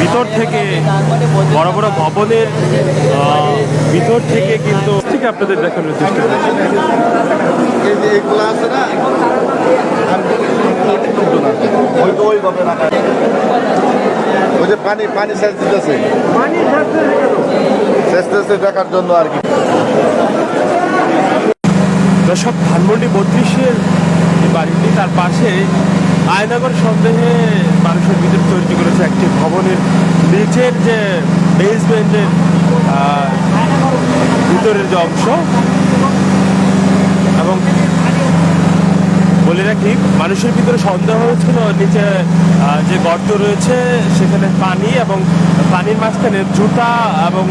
ভিতর থেকে বড় বড় ভবনের ভিতর থেকে কিন্তু ঠিক আপনাদের দেখানোর চেষ্টা করছি। ওই যে পানি পানি সেচ দিতেছে সেচ দিতেছে দেখার জন্য আর কি। দর্শক ধানমন্ডি বত্রিশের যে বাড়িটি তার পাশে আয়নাগর সন্দেহে মানুষের ভিতরে তৈরি করেছে একটি ভবনের নিচের যে বেসমেন্টের ভিতরের যে অংশ। এবং বলে রাখি, মানুষের ভিতরে সন্দেহ হয়েছিল নিচে যে গর্ত রয়েছে, সেখানে পানি এবং পানির মাঝখানে জুতা এবং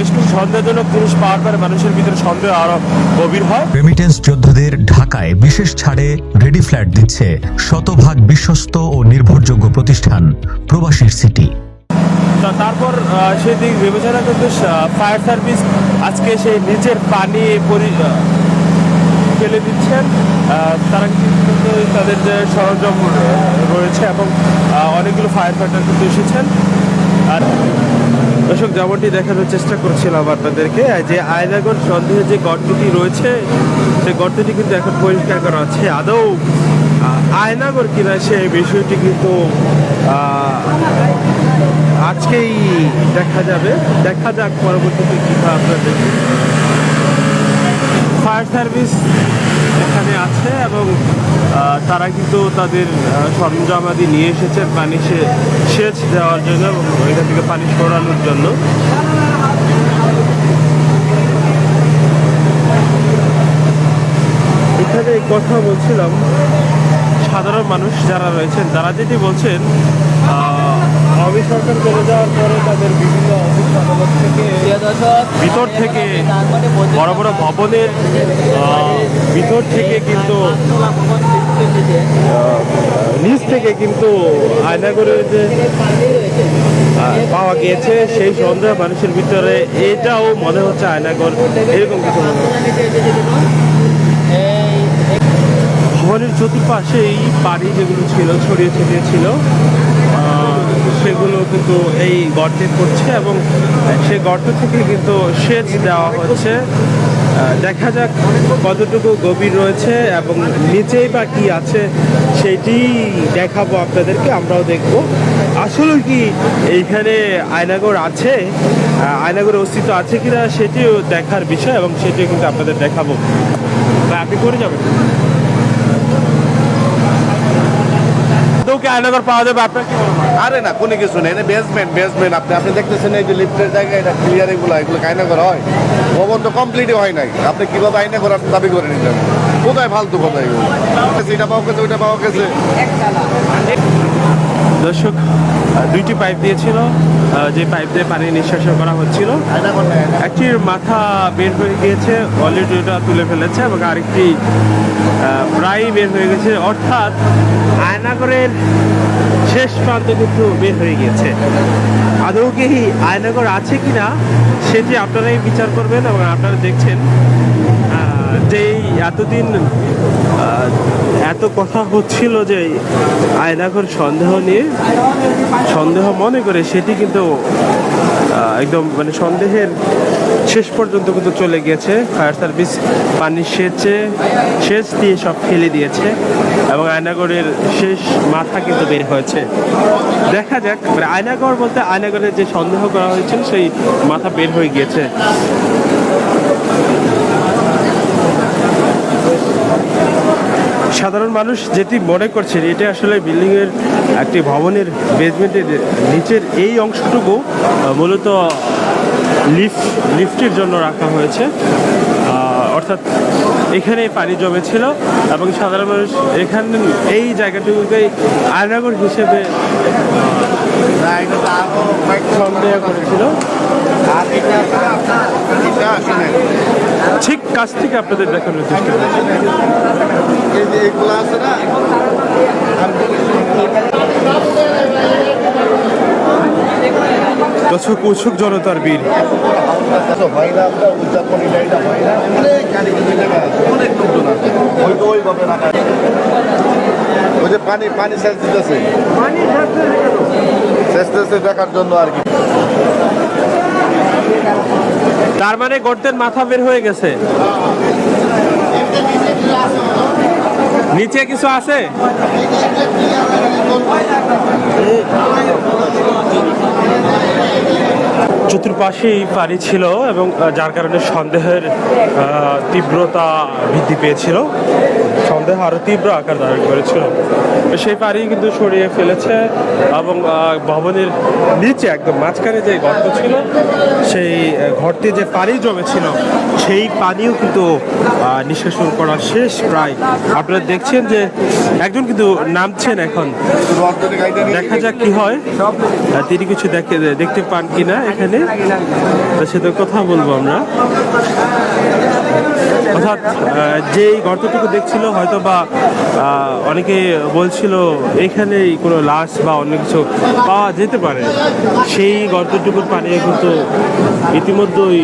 বেশ কিছু সন্দেহজনক জিনিস পাওয়ার পরে মানুষের ভিতরে সন্দেহ আরও গভীর হয়। রেমিটেন্স যোদ্ধাদের ঢাকায় বিশেষ ছাড়ে রেডি ফ্ল্যাট দিচ্ছে শতভাগ বিশ্বস্ত ও নির্ভরযোগ্য প্রতিষ্ঠান প্রবাসীর সিটি তারপর সেদিক বিবেচনা করতে ফায়ার সার্ভিস আজকে সেই নিচের পানি ফেলে দিচ্ছেন। তারা কিন্তু তাদের যে সরঞ্জাম রয়েছে এবং অনেকগুলো ফায়ার ফাইটার কিন্তু এসেছেন। আর দর্শক, যেমনটি দেখানোর চেষ্টা করছিলাম আপনাদেরকে যে আয়নাগর সন্দেহে যে গর্তটি রয়েছে, সেই গর্তটি কিন্তু এখন পরিষ্কার করা হচ্ছে আদৌ আয়নাগর কিনা সেই বিষয়টি কিন্তু আজকেই দেখা যাবে। দেখা যাক পরবর্তীতে কী আপনাদের ফায়ার সার্ভিস এখানে আছে এবং তারা কিন্তু তাদের আহ, সরঞ্জামাদি নিয়ে এসেছেন পানি সেচ দেওয়ার জন্য এবং এখান থেকে পানি সরানোর জন্য। এখানে কথা বলছিলাম সাধারণ মানুষ যারা রয়েছেন তারা যেটি বলছেন আওয়ামী সরকার চলে যাওয়ার পরে তাদের বিভিন্ন ভিতর থেকে বড় বড় ভবনের ভিতর থেকে কিন্তু নিচ থেকে কিন্তু আয়নাগরের যে পাওয়া গিয়েছে, সেই সন্দেহ মানুষের ভিতরে। এটাও মনে হচ্ছে আয়নাগর, এরকম কিছু মনে ভবনের চতুর্পাশেই বাড়ি যেগুলো ছিল, ছড়িয়ে ছিটিয়ে ছিল সেগুলো কিন্তু এই গর্তে পড়ছে এবং সে গর্ত থেকে কিন্তু সেচ দেওয়া হচ্ছে। দেখা যাক কতটুকু গভীর রয়েছে এবং নিচেই বা কি আছে সেটি দেখাবো আপনাদেরকে আমরাও দেখব। আসলে কি এইখানে আয়নাগর আছে? আহ, আয়নাগরের অস্তিত্ব আছে কিনা সেটিও দেখার বিষয় এবং সেটিও কিন্তু আপনাদের দেখাবো। আপনি করে যাবেন। কি আয়নাগর পাওয়া যাবে? আপনার কি মনে হয়? আরে না কোনো কিছু নেই। বেসমেন্ট বেসমেন্ট আপনি আপনি দেখতেছেন এই যে লিফটের জায়গায় এটা ক্লিয়ার এগুলো এগুলো আয়নাগর করা হয়? ভবন তো কমপ্লিটই হয় নাই। আপনি কীভাবে আইনা আপনি দাবি করে নিলেন? কোথায় ফালতু কোথায় এগুলো? এটা পাওয়া গেছে ওইটা পাওয়া গেছে দর্শক দুইটি পাইপ দিয়েছিল যে পাইপ দিয়ে পানি নিঃশ্বাসন করা হচ্ছিল। একটির মাথা বের হয়ে গিয়েছে অলরেডি ওটা তুলে ফেলেছে এবং আরেকটি প্রায় বের হয়ে গেছে। অর্থাৎ আয়নাগরের শেষ প্রান্ত কিন্তু বের হয়ে গিয়েছে। আদৌ কি আয়নাগর আছে কিনা, সেটি আপনারাই বিচার করবেন এবং আপনারা দেখছেন। যেই এতদিন এত কথা হচ্ছিল যে আয়নাঘর সন্দেহ নিয়ে, সন্দেহ মনে করে সেটি কিন্তু একদম মানে সন্দেহের শেষ পর্যন্ত কিন্তু চলে গিয়েছে। ফায়ার সার্ভিস পানি সেচে, সেচ দিয়ে সব ফেলে দিয়েছে এবং আয়নাগরের শেষ মাথা কিন্তু বের হয়েছে। দেখা যাক মানে আয়নাগর বলতে আয়নাগরের যে সন্দেহ করা হয়েছিল, সেই মাথা বের হয়ে গিয়েছে। সাধারণ মানুষ যেটি মনে করছেন এটা আসলে বিল্ডিংয়ের একটি ভবনের বেসমেন্টের নিচের এই অংশটুকু মূলত লিফট, লিফটের জন্য রাখা হয়েছে। অর্থাৎ এখানে পানি জমেছিল এবং সাধারণ মানুষ এখানে, এই জায়গাটুকুকে আয়নাগর হিসেবে সন্দেহ করেছিল। ঠিক কাছ থেকে আপনাদের দেখানোর চেষ্টা দর্শক উৎসুক জনতার বীর হয় না আমরা উদযাপন এটা এটা হয় না অনেক গাড়ি কিন্তু জায়গা আছে অনেক লোকজন আছে ওই ওইভাবে রাখা ওই যে পানি পানি সেচ দিতেছে সেচ দেখার জন্য আর কি। তার মানে গর্তের মাথা বের হয়ে গেছে। নিচে কিছু আছে? চতুর্পাশেই পানি ছিল এবং যার কারণে সন্দেহের তীব্রতা বৃদ্ধি পেয়েছিল। সন্দেহ আরও তীব্র আকার ধারণ করেছিল। সেই পানি কিন্তু সরিয়ে ফেলেছে এবং ভবনের নিচে একদম মাঝখানে যে গর্ত ছিল, সেই গর্তে যে পানি জমেছিল, সেই পানিও কিন্তু নিষ্কাশন করা শেষ প্রায়। আপনারা দেখছেন যে একজন কিন্তু নামছেন এখন। দেখা যাক কি হয়। তিনি কিছু দেখে, দেখতে পান কিনা এখানে। তার সাথে কথা বলব আমরা। অর্থাৎ যেই গর্তটুকু দেখছিল হয়তো বা অনেকে বলছিল, এখানেই কোনো লাশ বা অন্য কিছু পাওয়া যেতে পারে। সেই গর্তটুকুর পানি কিন্তু ইতিমধ্যেই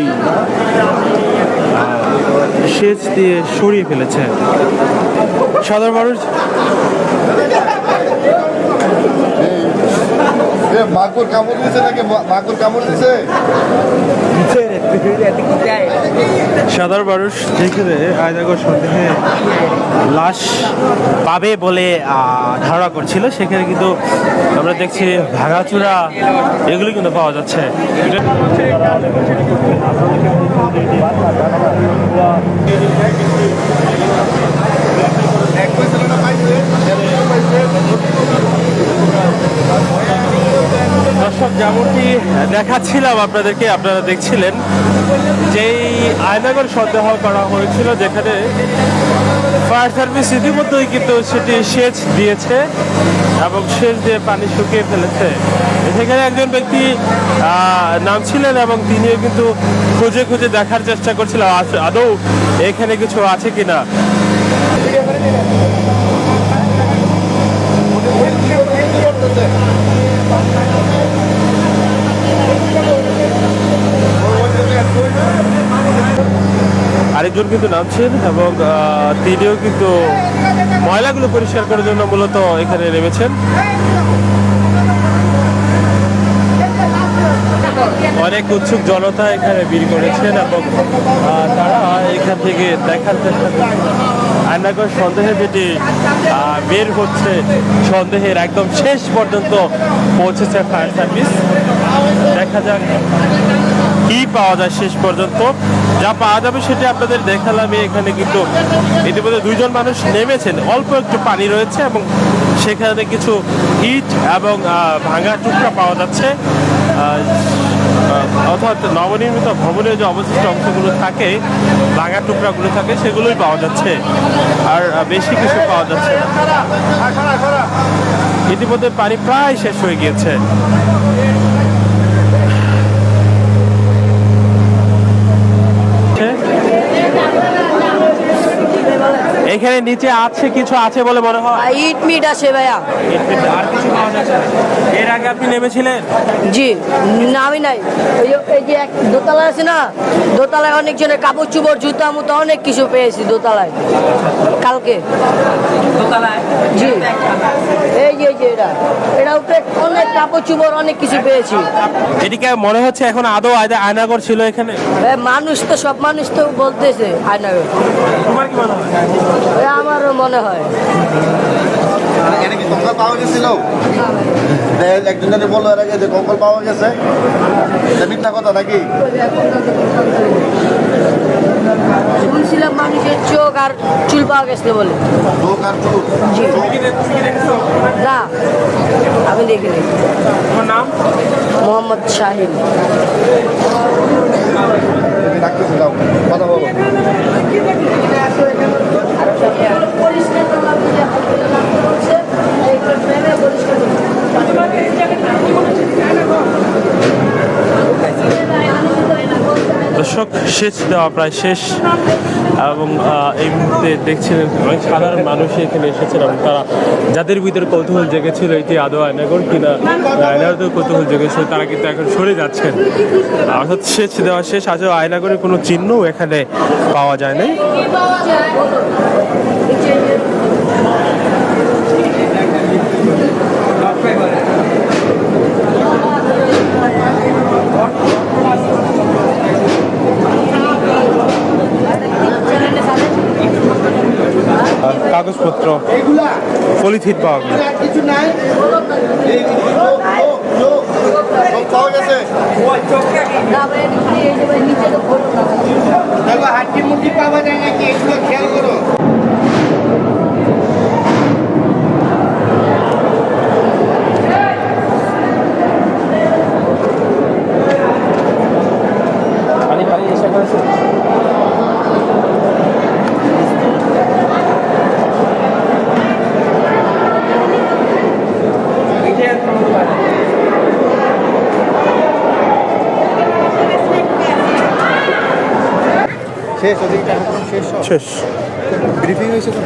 সেচ দিয়ে সরিয়ে ফেলেছে। সাধারণ মানুষ এ, মাগুর কামড় দিছে নাকি? মা- মাগুর কামড় দিছে সাধারণ মানুষ যেখানে আয়নাগর সন্দেহে লাশ পাবে বলে ধারণা করছিল সেখানে কিন্তু আমরা দেখছি ভাঙাচুরা এগুলো কিন্তু পাওয়া যাচ্ছে। এক পয়সা পাইছে। দর্শক, যেমনটি দেখাচ্ছিলাম আপনাদেরকে, আপনারা দেখছিলেন যেই আয়নাগর সন্দেহ করা হয়েছিল, যেখানে ফায়ার সার্ভিস ইতিমধ্যেই কিন্তু সেটি সেচ দিয়েছে এবং সেচ দিয়ে পানি শুকিয়ে ফেলেছে। সেখানে একজন ব্যক্তি নামছিলেন এবং তিনিও কিন্তু খুঁজে খুঁজে দেখার চেষ্টা করছিলেন আদৌ এখানে কিছু আছে কিনা। আরেকজন কিন্তু নামছেন এবং তিনিও কিন্তু ময়লাগুলো পরিষ্কার করার জন্য মূলত এখানে নেমেছেন। অনেক উৎসুক জনতা এখানে ভিড় করেছেন এবং তারা এখান থেকে দেখার চেষ্টা আয়নাগর সন্দেহে যেটি বের হচ্ছে সন্দেহের একদম শেষ পর্যন্ত পৌঁছেছে ফায়ার সার্ভিস। দেখা যাক। কি পাওয়া যায় শেষ পর্যন্ত? যা পাওয়া যাবে সেটা আপনাদের দেখালাম। এখানে কিন্তু ইতিমধ্যে দুইজন মানুষ নেমেছেন। অল্প একটু পানি রয়েছে এবং সেখানে কিছু ইট এবং ভাঙা টুকরা পাওয়া যাচ্ছে। অর্থাৎ নবনির্মিত ভবনের যে অবশিষ্ট অংশগুলো থাকে, ভাঙা টুকরাগুলো থাকে, সেগুলোই পাওয়া যাচ্ছে। আর বেশি কিছু পাওয়া যাচ্ছে ইতিমধ্যে পানি প্রায় শেষ হয়ে গিয়েছে। এখানে নিচে আছে কিছু আছে বলে মনে হয়? ইট মিট আছে ভাইয়া। আর কিছু পাওয়া যাচ্ছে এর আগে আপনি নেমেছিলেন? জি নামি নাই। এই যে এক দোতলা আছে না? দোতলায় অনেক জনের কাপড় চুপড় জুতা মুতা অনেক কিছু পেয়েছি দোতলায়। কালকে। দোতলায়? জি। এই যে যে এটা। এটা উপরে অনেক কাপড় চুপড় অনেক কিছু পেয়েছি। এদিকে মনে হচ্ছে এখন আদৌ আয়না- আয়নাগর ছিল এখানে। এ, মানুষ তো সব মানুষ তো বলতেছে আয়না তোমার কি মনে হয়? আমারও মনে হয়। কঙ্কাল পাওয়া গেছিল একজন জানি বলল গেছে কথা নাকি শুনছিলাম মানুষের চোখ আর চুল পাওয়া গেছিল বলে। লোক আর চুল না, আমি দেখিনি। মোহাম্মদ শাহিন। কথা বলো। দর্শক, শেষ দেওয়া প্রায় শেষ। এবং এই মুহূর্তে দেখছেন অনেক সাধারণ মানুষ এখানে এসেছেন এবং তারা যাদের ভিতরে কৌতূহল জেগেছিল, এটি আদৌ আয়নাগর কিনা আয়নাগর কৌতূহল জেগেছিল, তারা কিন্তু এখন সরে যাচ্ছেন। অর্থাৎ শেষ দেওয়া শেষ, আজও আয়নাগরের কোনো চিহ্নও এখানে পাওয়া যায় নাই কাগজপত্র পলিথিন পাওয়া গেল কিছু নাই সব পাওয়া গেছে না ভাই এই যে ভাই নিচে তো ফটো না হাড্ডি মুড্ডি পাওয়া যায় নাকি এগুলো খেয়াল করো শেষ শেষ শেষ ব্রিফিং হয়েছে তো?